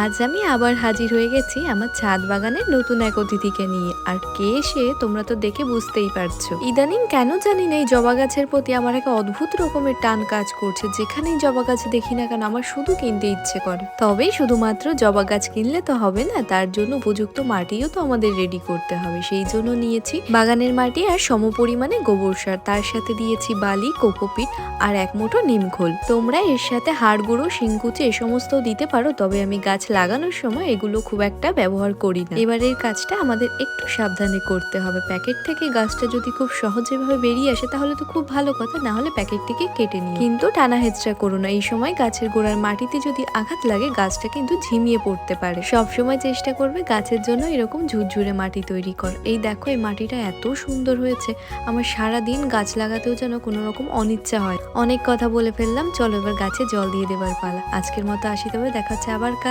আজ আমি আবার হাজির হয়ে গেছি আমার ছাদ বাগানের নতুন এক অতিথিকে নিয়ে। আর কে সে তোমরা তো দেখে বুঝতেই পারছ। ইদানিং কেন জানি না এই জবা গাছের প্রতি আমার একটা অদ্ভুত রকমের টান কাজ করছে। যেখানেই জবা গাছ দেখি না কেন আমার শুধু কিনতে ইচ্ছে করে। তবেই শুধুমাত্র জবা গাছ কিনলে তো হবে না, তার জন্য উপযুক্ত মাটিও তো আমাদের রেডি করতে হবে। সেই জন্য নিয়েছি বাগানের মাটি আর সম পরিমাণে গোবর সার। তার সাথে দিয়েছি বালি, কোকোপিট আর এক মুঠো নিমখোল। তোমরা এর সাথে হাড় গুঁড়ো, শিংকুচি এ সমস্ত দিতে পারো, তবে আমি গাছ লাগানোর সময় এগুলো খুব একটা ব্যবহার করি না। এবার এবারের কাজটা আমাদের একটু সাবধানে করতে হবে। প্যাকেট থেকে গাছটা যদি খুব সহজে ভাবে বেরিয়ে আসে, তাহলে তো খুব ভালো কথা, না হলে প্যাকেট থেকে কেটে নিই কিন্তু টানা হেঁচড়া করো না। এই সময় গাছের গোড়ার মাটিতে যদি আঘাত লাগে, গাছটা কিন্তু ঝিমিয়ে পড়তে পারে। সব সময় চেষ্টা করবে গাছের জন্য এরকম ঝুরঝুরে মাটি তৈরি কর। এই দেখো, এই মাটিটা এত সুন্দর হয়েছে। আমার সারা দিন গাছ লাগাতেও যেন কোনো রকম অনিচ্ছা হয়। অনেক কথা বলে ফেললাম। চলো এবার গাছে জল দিয়ে দেবার পালা। আজকের মতো আসি তবে দেখা হচ্ছে আবার কাজ